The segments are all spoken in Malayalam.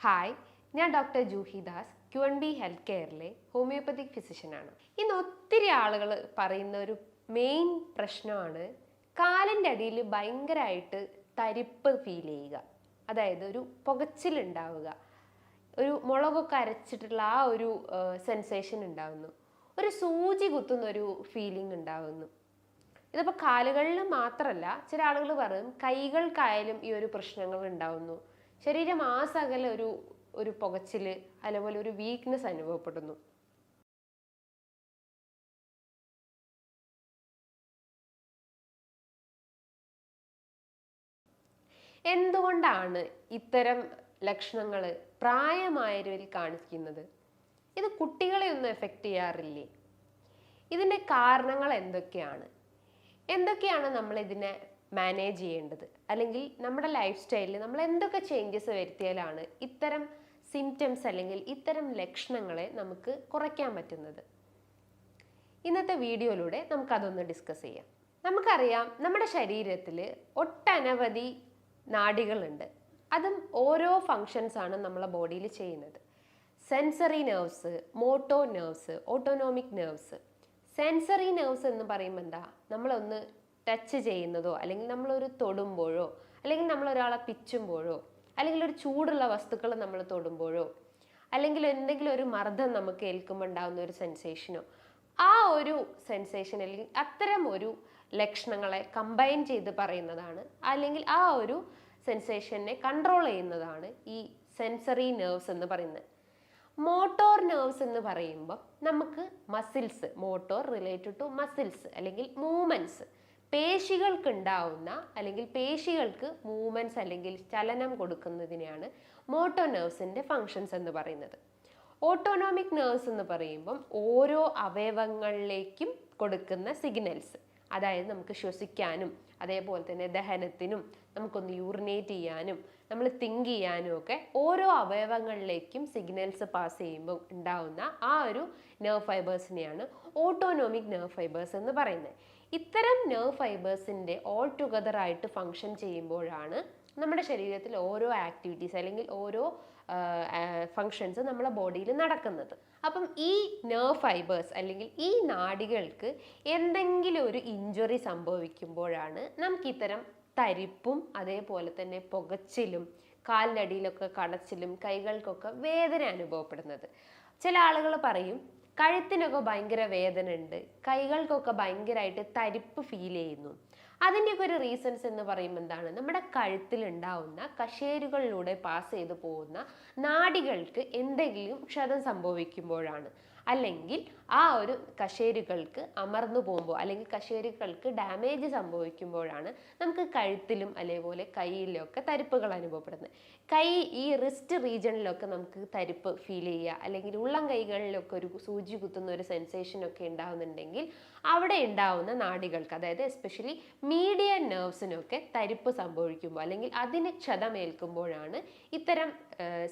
ഹായ് ഞാൻ doctor Juhi Das Q N B health കെയറിലെ homoeopathic ഫിസിഷ്യനാണ് ഇന്ന് ഒത്തിരി ആളുകൾ പറയുന്ന ഒരു മെയിൻ പ്രശ്നമാണ് കാലിന്റെ അടിയിൽ ഭയങ്കരമായിട്ട് തരിപ്പ് ഫീൽ ചെയ്യുക. അതായത് ഒരു പുകച്ചിലുണ്ടാവുക. ഒരു മുളകൊക്കെ അരച്ചിട്ടുള്ള ആ ഒരു സെൻസേഷൻ ഉണ്ടാവുന്നു. ഒരു സൂചി കുത്തുന്ന ഒരു ഫീലിംഗ് ഉണ്ടാവുന്നു. ഇതിപ്പോൾ കാലുകളിൽ മാത്രമല്ല ചില ആളുകൾ പറയും കൈകൾക്കായാലും ഈ ഒരു പ്രശ്നങ്ങൾ ഉണ്ടാവുന്നു. ശരീരം ആസകല സകല ഒരു ഒരു പുകച്ചിൽ അതേപോലെ ഒരു വീക്ക്നെസ് അനുഭവപ്പെടുന്നു. എന്തുകൊണ്ടാണ് ഇത്തരം ലക്ഷണങ്ങൾ പ്രായമായവരിൽ കാണിക്കുന്നത്? ഇത് കുട്ടികളെ ഒന്നും എഫക്റ്റ് ചെയ്യാറില്ലേ? ഇതിന്റെ കാരണങ്ങൾ എന്തൊക്കെയാണ്? എന്തൊക്കെയാണ് നമ്മൾ ഇതിനെ മാനേജ് ചെയ്യേണ്ടത്? അല്ലെങ്കിൽ നമ്മുടെ ലൈഫ് സ്റ്റൈലിൽ നമ്മൾ എന്തൊക്കെ ചേഞ്ചസ് വരുത്തിയാലാണ് ഇത്തരം സിംറ്റംസ് അല്ലെങ്കിൽ ഇത്തരം ലക്ഷണങ്ങളെ നമുക്ക് കുറയ്ക്കാൻ പറ്റുന്നത്. ഇന്നത്തെ വീഡിയോയിലൂടെ നമുക്കതൊന്ന് ഡിസ്കസ് ചെയ്യാം. നമുക്കറിയാം നമ്മുടെ ശരീരത്തിൽ ഒട്ടനവധി നാഡികളുണ്ട് അതും ഓരോ ഫങ്ഷൻസ് ആണ് നമ്മളെ ബോഡിയിൽ ചെയ്യുന്നത്. Sensory nerves motor nerves autonomic nerves sensory nerves എന്ന് പറയുമ്പോൾ എന്താ? നമ്മളൊന്ന് ടച്ച് ചെയ്യുന്നതോ അല്ലെങ്കിൽ നമ്മളൊരു തൊടുമ്പോഴോ അല്ലെങ്കിൽ നമ്മൾ ഒരാളെ പിച്ചുമ്പോഴോ അല്ലെങ്കിൽ ഒരു ചൂടുള്ള വസ്തുക്കൾ നമ്മൾ തൊടുമ്പോഴോ അല്ലെങ്കിൽ എന്തെങ്കിലും ഒരു മർദ്ദം നമുക്ക് ഏൽക്കുമ്പോൾ ഉണ്ടാകുന്ന ഒരു സെൻസേഷനോ ആ ഒരു സെൻസേഷൻ അല്ലെങ്കിൽ അത്തരം ഒരു ലക്ഷണങ്ങളെ കമ്പൈൻ ചെയ്ത് പറയുന്നതാണ് അല്ലെങ്കിൽ ആ ഒരു സെൻസേഷനെ കൺട്രോൾ ചെയ്യുന്നതാണ് ഈ സെൻസറി നെർവ്സ് എന്ന് പറയുന്നത്. മോട്ടോർ നെർവ്സ് എന്ന് പറയുമ്പോൾ നമുക്ക് muscles motor related to muscles അല്ലെങ്കിൽ മൂവ്മെന്റ്സ് പേശികൾക്ക് ഉണ്ടാവുന്ന അല്ലെങ്കിൽ പേശികൾക്ക് മൂവ്മെന്റ്സ് അല്ലെങ്കിൽ ചലനം കൊടുക്കുന്നതിനെയാണ് മോട്ടോ നെർവ്സിന്റെ ഫങ്ഷൻസ് എന്ന് പറയുന്നത്. ഓട്ടോണോമിക് നെർവ്സ് എന്ന് പറയുമ്പം ഓരോ അവയവങ്ങളിലേക്കും കൊടുക്കുന്ന സിഗ്നൽസ് അതായത് നമുക്ക് ശ്വസിക്കാനും അതേപോലെ തന്നെ ദഹനത്തിനും നമുക്കൊന്ന് യൂറിനേറ്റ് ചെയ്യാനും നമ്മൾ തിങ്ക് ചെയ്യാനും ഒക്കെ ഓരോ അവയവങ്ങളിലേക്കും സിഗ്നൽസ് പാസ് ചെയ്യുമ്പോൾ ഉണ്ടാവുന്ന ആ ഒരു നെർവ് ഫൈബേഴ്സിനെയാണ് ഓട്ടോണോമിക് നെർവ് ഫൈബേഴ്സ് എന്ന് പറയുന്നത്. ഇത്തരം നെർവ് ഫൈബേഴ്സിന്റെ ഓൾ ടുഗദർ ആയിട്ട് ഫങ്ഷൻ ചെയ്യുമ്പോഴാണ് നമ്മുടെ ശരീരത്തിൽ ഓരോ ആക്ടിവിറ്റീസ് അല്ലെങ്കിൽ ഓരോ ഫങ്ഷൻസ് നമ്മുടെ ബോഡിയിൽ നടക്കുന്നത്. അപ്പം ഈ നെർവ് ഫൈബേഴ്സ് അല്ലെങ്കിൽ ഈ നാടികൾക്ക് എന്തെങ്കിലും ഒരു ഇഞ്ചുറി സംഭവിക്കുമ്പോഴാണ് നമുക്ക് ഇത്തരം തരിപ്പും അതേപോലെ തന്നെ പുകച്ചിലും കാലിനടിയിലൊക്കെ കടച്ചിലും കൈകൾക്കൊക്കെ വേദന അനുഭവപ്പെടുന്നത്. ചില ആളുകൾ പറയും കഴുത്തിനൊക്കെ ഭയങ്കര വേദന ഉണ്ട് കൈകൾക്കൊക്കെ ഭയങ്കരമായിട്ട് തരിപ്പ് ഫീൽ ചെയ്യുന്നു. അതിന്റെയൊക്കെ ഒരു റീസൺസ് എന്ന് പറയുമ്പോൾ എന്താണ്? നമ്മുടെ കഴുത്തിൽ ഉണ്ടാവുന്ന കശേരുകളിലൂടെ പാസ് ചെയ്തു പോകുന്ന നാഡികൾക്ക് എന്തെങ്കിലും ക്ഷതം സംഭവിക്കുമ്പോഴാണ്. അല്ലെങ്കിൽ ആ ഒരു കശേരുകൾക്ക് അമർന്നു പോകുമ്പോൾ അല്ലെങ്കിൽ കശേരുകൾക്ക് ഡാമേജ് സംഭവിക്കുമ്പോഴാണ് നമുക്ക് കഴുത്തിലും അതേപോലെ കൈയിലൊക്കെ തരിപ്പുകൾ അനുഭവപ്പെടുന്നത്. കൈ ഈ റിസ്റ്റ് റീജിയണിലൊക്കെ നമുക്ക് തരിപ്പ് ഫീൽ ചെയ്യുക അല്ലെങ്കിൽ ഉള്ളം കൈകളിലൊക്കെ ഒരു സൂചി കുത്തുന്ന ഒരു സെൻസേഷൻ ഒക്കെ ഉണ്ടാവുന്നുണ്ടെങ്കിൽ അവിടെ ഉണ്ടാവുന്ന നാടികൾക്ക് അതായത് എസ്പെഷ്യലി മീഡിയ നെർവ്സിനൊക്കെ തരിപ്പ് സംഭവിക്കുമ്പോൾ അല്ലെങ്കിൽ അതിന് ക്ഷതമേൽക്കുമ്പോഴാണ് ഇത്തരം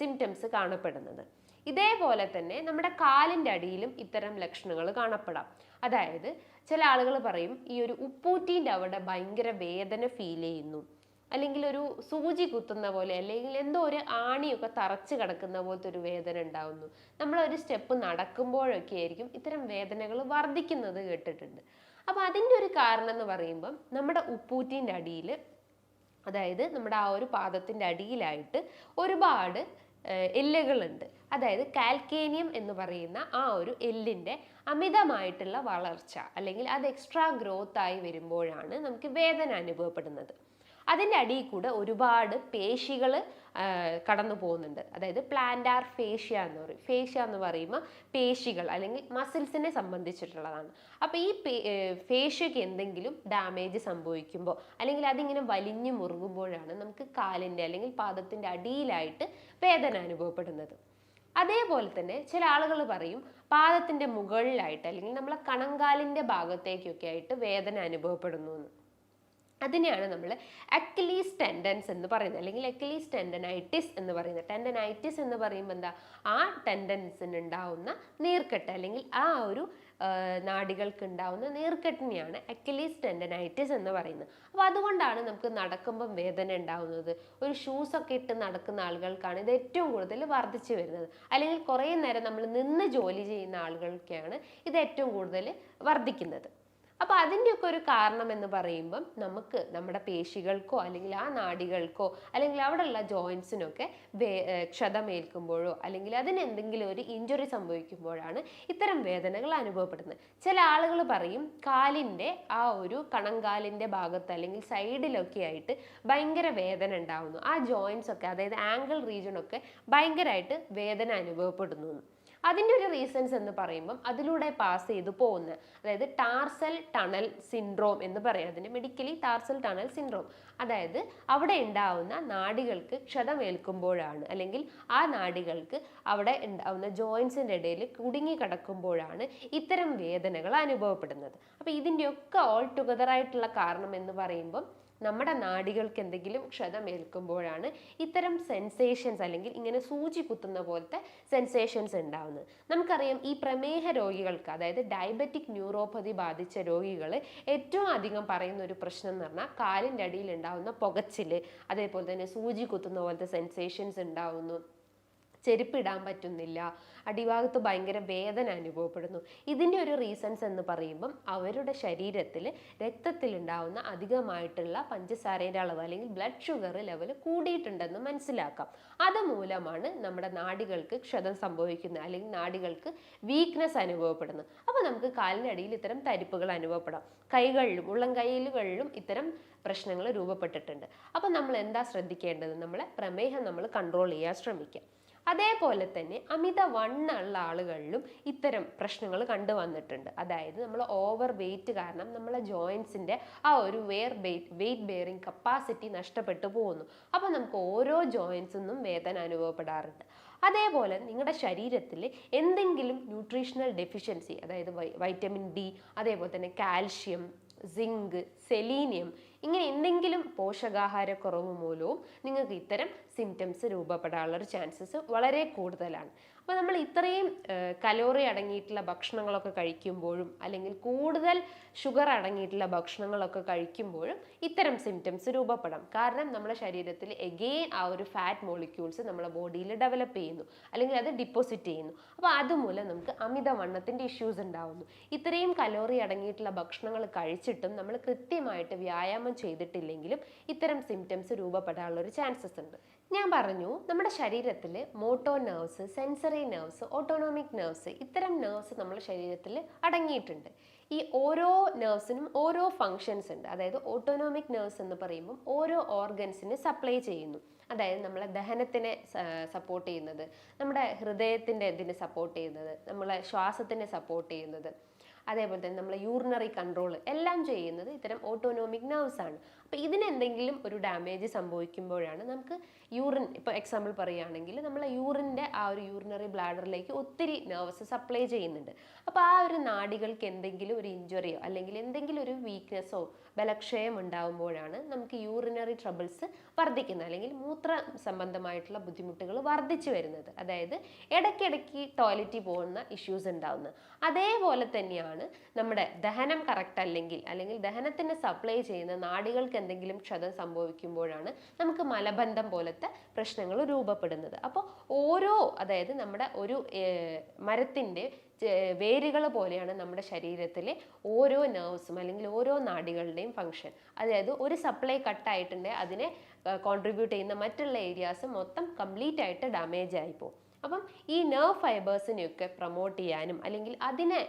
സിംറ്റംസ് കാണപ്പെടുന്നത്. ഇതേപോലെ തന്നെ നമ്മുടെ കാലിന്റെ അടിയിലും ഇത്തരം ലക്ഷണങ്ങൾ കാണപ്പെടാം. അതായത് ചില ആളുകൾ പറയും ഈ ഒരു ഉപ്പൂറ്റീന്റെ അവിടെ ഭയങ്കര വേദന ഫീൽ ചെയ്യുന്നു. അല്ലെങ്കിൽ ഒരു സൂചി കുത്തുന്ന പോലെ അല്ലെങ്കിൽ എന്തോ ഒരു ആണിയൊക്കെ തറച്ച് കിടക്കുന്ന പോലത്തെ ഒരു വേദന ഉണ്ടാവുന്നു. നമ്മളൊരു സ്റ്റെപ്പ് നടക്കുമ്പോഴൊക്കെ ആയിരിക്കും ഇത്തരം വേദനകൾ വർദ്ധിക്കുന്നത് കേട്ടിട്ടുണ്ട്. അപ്പോൾ അതിന്റെ ഒരു കാരണം എന്ന് പറയുമ്പം നമ്മുടെ ഉപ്പൂറ്റീന്റെ അടിയിൽ അതായത് നമ്മുടെ ആ ഒരു പാദത്തിന്റെ അടിയിലായിട്ട് ഒരുപാട് എല്ലുകളുണ്ട്. അതായത് കാൽക്കേനിയം എന്ന് പറയുന്ന ആ ഒരു എല്ലിന്റെ അമിതമായിട്ടുള്ള വളർച്ച അല്ലെങ്കിൽ അത് എക്സ്ട്രാ ഗ്രോത്ത് ആയി വരുമ്പോഴാണ് നമുക്ക് വേദന അനുഭവപ്പെടുന്നത്. അതിന്റെ അടിയിൽ കൂടെ ഒരുപാട് പേശികൾ കടന്നു പോകുന്നുണ്ട്. അതായത് പ്ലാന്റാർ ഫേഷ്യ എന്ന് പറയും. ഫേഷ്യ എന്ന് പറയുമ്പോൾ പേശികൾ അല്ലെങ്കിൽ മസിൽസിനെ സംബന്ധിച്ചിട്ടുള്ളതാണ്. അപ്പോൾ ഈ ഫേഷ്യക്ക് എന്തെങ്കിലും ഡാമേജ് സംഭവിക്കുമ്പോൾ അല്ലെങ്കിൽ അതിങ്ങനെ വലിഞ്ഞു മുറുകുമ്പോഴാണ് നമുക്ക് കാലിന്റെ അല്ലെങ്കിൽ പാദത്തിന്റെ അടിയിലായിട്ട് വേദന അനുഭവപ്പെടുന്നത്. അതേപോലെ തന്നെ ചില ആളുകൾ പറയും പാദത്തിന്റെ മുകളിലായിട്ട് അല്ലെങ്കിൽ നമ്മളെ കണങ്കാലിന്റെ ഭാഗത്തേക്കൊക്കെ ആയിട്ട് വേദന അനുഭവപ്പെടുന്നു എന്ന് അതിനെയാണ് നമ്മൾ അക്കിലീസ് ടെൻഡൻസ് എന്ന് പറയുന്നത്. അല്ലെങ്കിൽ അക്കിലീസ് ടെൻഡനൈറ്റിസ് എന്ന് പറയുന്നത്. ടെൻഡനൈറ്റിസ് എന്ന് പറയുമ്പോൾ എന്താ? ആ ടെൻഡൻസിന് ഉണ്ടാവുന്ന നീർക്കെട്ട് അല്ലെങ്കിൽ ആ ഒരു നാടികൾക്ക് ഉണ്ടാവുന്ന നീർക്കെട്ടിനെയാണ് അക്കിലീസ് ടെൻഡനൈറ്റിസ് എന്ന് പറയുന്നത്. അപ്പോൾ അതുകൊണ്ടാണ് നമുക്ക് നടക്കുമ്പം വേദന ഉണ്ടാവുന്നത്. ഒരു ഷൂസ് ഒക്കെ ഇട്ട് നടക്കുന്ന ആളുകൾക്കാണ് ഇത് ഏറ്റവും കൂടുതൽ വർദ്ധിച്ചു വരുന്നത്. അല്ലെങ്കിൽ കുറേ നേരം നമ്മൾ നിന്ന് ജോലി ചെയ്യുന്ന ആളുകൾക്കാണ് ഇത് ഏറ്റവും കൂടുതൽ വർദ്ധിക്കുന്നത്. അപ്പോൾ അതിന്റെയൊക്കെ ഒരു കാരണം എന്ന് പറയുമ്പം നമുക്ക് നമ്മുടെ പേശികൾക്കോ അല്ലെങ്കിൽ ആ നാഡികൾക്കോ അല്ലെങ്കിൽ അവിടെയുള്ള ജോയിൻസിനൊക്കെ ക്ഷതമേൽക്കുമ്പോഴോ അല്ലെങ്കിൽ അതിന് എന്തെങ്കിലും ഒരു ഇഞ്ചുറി സംഭവിക്കുമ്പോഴാണ് ഇത്തരം വേദനകൾ അനുഭവപ്പെടുന്നത് ചില ആളുകൾ പറയും കാലിന്റെ ആ ഒരു കണങ്കാലിന്റെ ഭാഗത്ത് അല്ലെങ്കിൽ സൈഡിലൊക്കെ ആയിട്ട് ഭയങ്കര വേദന ഉണ്ടാവുന്നു ആ ജോയിൻസ് ഒക്കെ അതായത് ആംഗിൾ റീജിയൻ ഒക്കെ ഭയങ്കരമായിട്ട് വേദന അനുഭവപ്പെടുന്നു. അതിന്റെ ഒരു റീസൺസ് എന്ന് പറയുമ്പം അതിലൂടെ പാസ് ചെയ്തു പോകുന്ന അതായത് ടാർസൽ ടണൽ സിൻഡ്രോം എന്ന് പറയും അതിന്. മെഡിക്കലി ടാർസൽ ടണൽ സിൻഡ്രോം അതായത് അവിടെ ഉണ്ടാവുന്ന നാടികൾക്ക് ക്ഷതമേൽക്കുമ്പോഴാണ് അല്ലെങ്കിൽ ആ നാടികൾക്ക് അവിടെ ഉണ്ടാവുന്ന ജോയിൻസിന്റെ ഇടയിൽ കുടുങ്ങി കിടക്കുമ്പോഴാണ് ഇത്തരം വേദനകൾ അനുഭവപ്പെടുന്നത്. അപ്പോൾ ഇതിന്റെയൊക്കെ ഓൾ ടുഗദർ ആയിട്ടുള്ള കാരണം എന്ന് പറയുമ്പം നമ്മുടെ നാടികൾക്ക് എന്തെങ്കിലും ക്ഷതമേൽക്കുമ്പോഴാണ് ഇത്തരം സെൻസേഷൻസ് അല്ലെങ്കിൽ ഇങ്ങനെ സൂചി കുത്തുന്ന പോലത്തെ സെൻസേഷൻസ് ഉണ്ടാവുന്നത്. നമുക്കറിയാം ഈ പ്രമേഹ രോഗികൾക്ക് അതായത് ഡയബറ്റിക് ന്യൂറോപ്പതി ബാധിച്ച രോഗികൾ ഏറ്റവും അധികം പറയുന്ന ഒരു പ്രശ്നം എന്ന് പറഞ്ഞാൽ കാലിന്റെ അടിയിൽ ഉണ്ടാവുന്ന പുകച്ചിൽ അതേപോലെ തന്നെ സൂചി കുത്തുന്ന പോലത്തെ സെൻസേഷൻസ് ഉണ്ടാവുന്നു. ചെരുപ്പിടാൻ പറ്റുന്നില്ല. അടിഭാഗത്ത് ഭയങ്കര വേദന അനുഭവപ്പെടുന്നു. ഇതിന്റെ ഒരു റീസൺസ് എന്ന് പറയുമ്പം അവരുടെ ശരീരത്തിൽ രക്തത്തിലുണ്ടാവുന്ന അധികമായിട്ടുള്ള പഞ്ചസാരയുടെ അളവ് അല്ലെങ്കിൽ ബ്ലഡ് ഷുഗർ ലെവൽ കൂടിയിട്ടുണ്ടെന്ന് മനസ്സിലാക്കാം. അതുമൂലമാണ് നമ്മുടെ നാടികൾക്ക് ക്ഷതം സംഭവിക്കുന്നത് അല്ലെങ്കിൽ നാടികൾക്ക് വീക്ക്നെസ് അനുഭവപ്പെടുന്നത്. അപ്പോൾ നമുക്ക് കാലിനടിയിൽ ഇത്തരം തരിപ്പുകൾ അനുഭവപ്പെടാം. കൈകളിലും ഉള്ളം കൈകളിലും ഇത്തരം പ്രശ്നങ്ങൾ രൂപപ്പെട്ടിട്ടുണ്ട്. അപ്പോൾ നമ്മൾ എന്താ ശ്രദ്ധിക്കേണ്ടത്? നമ്മളെ പ്രമേഹം നമ്മൾ കൺട്രോൾ ചെയ്യാൻ ശ്രമിക്കുക. അതേപോലെ തന്നെ അമിത വണ്ണുള്ള ആളുകളിലും ഇത്തരം പ്രശ്നങ്ങൾ കണ്ടുവന്നിട്ടുണ്ട് അതായത് നമ്മൾ ഓവർ വെയിറ്റ് കാരണം നമ്മളെ ജോയിൻസിന്റെ ആ ഒരു വെയർ വെയിറ്റ് ബെയറിംഗ് കപ്പാസിറ്റി നഷ്ടപ്പെട്ടു പോകുന്നു. അപ്പോൾ നമുക്ക് ഓരോ ജോയിൻസിനും വേദന അനുഭവപ്പെടാറുണ്ട്. അതേപോലെ നിങ്ങളുടെ ശരീരത്തിൽ എന്തെങ്കിലും ന്യൂട്രീഷണൽ ഡെഫിഷ്യൻസി അതായത് വൈറ്റമിൻ ഡി അതേപോലെ തന്നെ കാൽഷ്യം സിങ്ക് സെലീനിയം ഇങ്ങനെ എന്തെങ്കിലും പോഷകാഹാരക്കുറവ് മൂലവും നിങ്ങൾക്ക് ഇത്തരം സിംറ്റംസ് രൂപപ്പെടാനുള്ള ഒരു ചാൻസസ് വളരെ കൂടുതലാണ്. അപ്പോൾ നമ്മൾ ഇത്രയും കലോറി അടങ്ങിയിട്ടുള്ള ഭക്ഷണങ്ങളൊക്കെ കഴിക്കുമ്പോഴും അല്ലെങ്കിൽ കൂടുതൽ ഷുഗർ അടങ്ങിയിട്ടുള്ള ഭക്ഷണങ്ങളൊക്കെ കഴിക്കുമ്പോഴും ഇത്തരം സിംറ്റംസ് രൂപപ്പെടാം. കാരണം നമ്മുടെ ശരീരത്തിൽ എഗെയിൻ ആ ഒരു ഫാറ്റ് മോളിക്യൂൾസ് നമ്മുടെ ബോഡിയിൽ ഡെവലപ്പ് ചെയ്യുന്നു. അല്ലെങ്കിൽ അത് ഡിപ്പോസിറ്റ് ചെയ്യുന്നു. അപ്പോൾ അതുമൂലം നമുക്ക് അമിതവണ്ണത്തിന്റെ ഇഷ്യൂസ് ഉണ്ടാവുന്നു. ഇത്രയും കലോറി അടങ്ങിയിട്ടുള്ള ഭക്ഷണങ്ങൾ കഴിച്ചിട്ടും നമ്മൾ കൃത്യമായിട്ട് വ്യായാമം ചെയ്തിട്ടില്ലെങ്കിലും ഇത്തരം സിംറ്റംസ് രൂപപ്പെടാനുള്ള ഒരു ചാൻസസ് ഉണ്ട്. ഞാൻ പറഞ്ഞു നമ്മുടെ ശരീരത്തിൽ motor nerves sensory nerves autonomic nerves ഇത്തരം നെർവ്സ് നമ്മുടെ ശരീരത്തിൽ അടങ്ങിയിട്ടുണ്ട്. ഈ ഓരോ നെർവ്സിനും ഓരോ ഫങ്ഷൻസ് ഉണ്ട്. അതായത് ഓട്ടോണോമിക് നെർവ്സ് എന്ന് പറയുമ്പം ഓരോ ഓർഗൻസിന് സപ്ലൈ ചെയ്യുന്നു. അതായത് നമ്മളെ ദഹനത്തിനെ സപ്പോർട്ട് ചെയ്യുന്നത് നമ്മുടെ ഹൃദയത്തിന്റെ ഇതിനെ സപ്പോർട്ട് ചെയ്യുന്നത് നമ്മളെ ശ്വാസത്തിനെ സപ്പോർട്ട് ചെയ്യുന്നത് അതേപോലെ തന്നെ നമ്മളെ യൂറിനറി കൺട്രോൾ എല്ലാം ചെയ്യുന്നത് ഇത്തരം ഓട്ടോണോമിക് നെർവ്സ് ആണ്. അപ്പോൾ ഇതിനെന്തെങ്കിലും ഒരു ഡാമേജ് സംഭവിക്കുമ്പോഴാണ് നമുക്ക് യൂറിൻ ഇപ്പോൾ എക്സാമ്പിൾ പറയുകയാണെങ്കിൽ നമ്മൾ യൂറിന്റെ ആ ഒരു യൂറിനറി ബ്ലാഡറിലേക്ക് ഒത്തിരി നെർവസ് സപ്ലൈ ചെയ്യുന്നുണ്ട്. അപ്പോൾ ആ ഒരു നാടികൾക്ക് എന്തെങ്കിലും ഒരു ഇഞ്ചുറിയോ അല്ലെങ്കിൽ എന്തെങ്കിലും ഒരു വീക്ക്നെസ്സോ ബലക്ഷയം ഉണ്ടാകുമ്പോഴാണ് നമുക്ക് യൂറിനറി ട്രബിൾസ് വർദ്ധിക്കുന്നത്. അല്ലെങ്കിൽ മൂത്ര സംബന്ധമായിട്ടുള്ള ബുദ്ധിമുട്ടുകൾ വർദ്ധിച്ചു വരുന്നത്. അതായത് ഇടയ്ക്കിടയ്ക്ക് ടോയ്ലറ്റിൽ പോകുന്ന ഇഷ്യൂസ് ഉണ്ടാകുന്നത് അതേപോലെ തന്നെയാണ് നമ്മുടെ ദഹനം കറക്റ്റ് അല്ലെങ്കിൽ അല്ലെങ്കിൽ ദഹനത്തിന് സപ്ലൈ ചെയ്യുന്ന നാഡികൾക്ക് എന്തെങ്കിലും ക്ഷതം സംഭവിക്കുമ്പോഴാണ് നമുക്ക് മലബന്ധം പോലത്തെ പ്രശ്നങ്ങൾ രൂപപ്പെടുന്നത്. അപ്പോൾ ഓരോ അതായത് നമ്മുടെ ഒരു മരത്തിന്റെ വേരുകൾ പോലെയാണ് നമ്മുടെ ശരീരത്തിലെ ഓരോ നെർവ്സും അല്ലെങ്കിൽ ഓരോ നാടികളുടെയും ഫങ്ഷൻ അതായത് ഒരു സപ്ലൈ കട്ടായിട്ടുണ്ടെങ്കിൽ അതിനെ കോൺട്രിബ്യൂട്ട് ചെയ്യുന്ന മറ്റുള്ള ഏരിയാസ് മൊത്തം കംപ്ലീറ്റ് ആയിട്ട് ഡാമേജ് ആയിപ്പോവും അപ്പം ഈ നെർവ് ഫൈബേഴ്സിനെയൊക്കെ പ്രൊമോട്ട് ചെയ്യാനും അല്ലെങ്കിൽ അതിനെ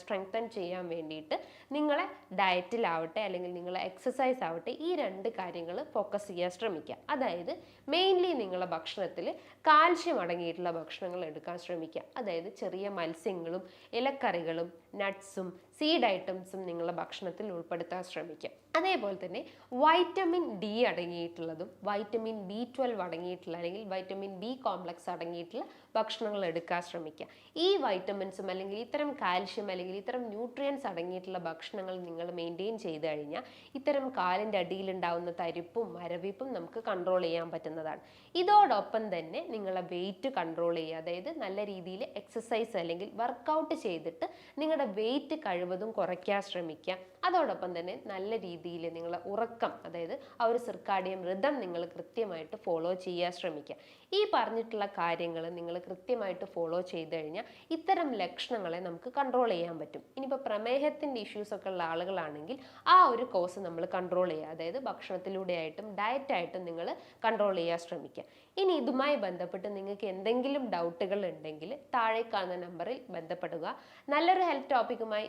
സ്ട്രെങ്തൻ ചെയ്യാൻ വേണ്ടിയിട്ട് നിങ്ങളെ ഡയറ്റിലാവട്ടെ അല്ലെങ്കിൽ നിങ്ങളെ എക്സസൈസ് ആവട്ടെ ഈ രണ്ട് കാര്യങ്ങൾ ഫോക്കസ് ചെയ്യാൻ ശ്രമിക്കുക. അതായത് മെയിൻലി നിങ്ങളുടെ ഭക്ഷണത്തിൽ കാൽഷ്യം അടങ്ങിയിട്ടുള്ള ഭക്ഷണങ്ങൾ എടുക്കാൻ ശ്രമിക്കുക. അതായത് ചെറിയ മത്സ്യങ്ങളും ഇലക്കറികളും നട്ട്സും സീഡ് ഐറ്റംസും നിങ്ങളുടെ ഭക്ഷണത്തിൽ ഉൾപ്പെടുത്താൻ ശ്രമിക്കുക അതേപോലെ തന്നെ വൈറ്റമിൻ ഡി അടങ്ങിയിട്ടുള്ളതും വൈറ്റമിൻ ബി ട്വൽവ് അടങ്ങിയിട്ടുള്ള അല്ലെങ്കിൽ വൈറ്റമിൻ ബി കോംപ്ലക്സ് അടങ്ങിയിട്ടുള്ള ഭക്ഷണങ്ങൾ എടുക്കാൻ ശ്രമിക്കുക ഈ വൈറ്റമിൻസും അല്ലെങ്കിൽ ഇത്തരം കാൽഷ്യം അല്ലെങ്കിൽ ഇത്തരം ന്യൂട്രിയൻസ് അടങ്ങിയിട്ടുള്ള ഭക്ഷണങ്ങൾ നിങ്ങൾ മെയിന്റെയിൻ ചെയ്ത് കഴിഞ്ഞാൽ ഇത്തരം കാലിന്റെ അടിയിലുണ്ടാവുന്ന തരിപ്പും മരവിപ്പും നമുക്ക് കൺട്രോൾ ചെയ്യാൻ പറ്റുന്നതാണ്. ഇതോടൊപ്പം തന്നെ നിങ്ങളെ വെയിറ്റ് കൺട്രോൾ ചെയ്യുക. അതായത് നല്ല രീതിയിൽ എക്സസൈസ് അല്ലെങ്കിൽ വർക്കൗട്ട് ചെയ്തിട്ട് നിങ്ങളുടെ വെയിറ്റ് കഴിവതും കുറയ്ക്കാൻ ശ്രമിക്കുക. അതോടൊപ്പം തന്നെ നല്ല രീതിയിൽ നിങ്ങളെ ഉറക്കം അതായത് ആ ഒരു സിർക്കാഡിയം ഋതം നിങ്ങൾ കൃത്യമായിട്ട് ഫോളോ ചെയ്യാൻ ശ്രമിക്കുക. ഈ പറഞ്ഞിട്ടുള്ള കാര്യങ്ങൾ നിങ്ങൾ കൃത്യമായിട്ട് ഫോളോ ചെയ്ത് കഴിഞ്ഞാൽ ഇത്തരം ലക്ഷണങ്ങളെ നമുക്ക് കൺട്രോൾ ചെയ്യാൻ പറ്റും. ഇനിയിപ്പോൾ പ്രമേഹത്തിന്റെ ഇഷ്യൂസ് ഒക്കെ ഉള്ള ആളുകളാണെങ്കിൽ ആ ഒരു കോസ് നമ്മൾ കൺട്രോൾ ചെയ്യുക. അതായത് ഭക്ഷണത്തിലൂടെ ആയിട്ടും ഡയറ്റായിട്ടും നിങ്ങൾ കൺട്രോൾ ചെയ്യാൻ ശ്രമിക്കുക. ഇനി ഇതുമായി ബന്ധപ്പെട്ട് നിങ്ങൾക്ക് എന്തെങ്കിലും ഡൗട്ടുകൾ ഉണ്ടെങ്കിൽ താഴെ കാണുന്ന നമ്പറിൽ ബന്ധപ്പെടുക. നല്ലൊരു ഹെൽത്ത് ടോപ്പിക്കുമായി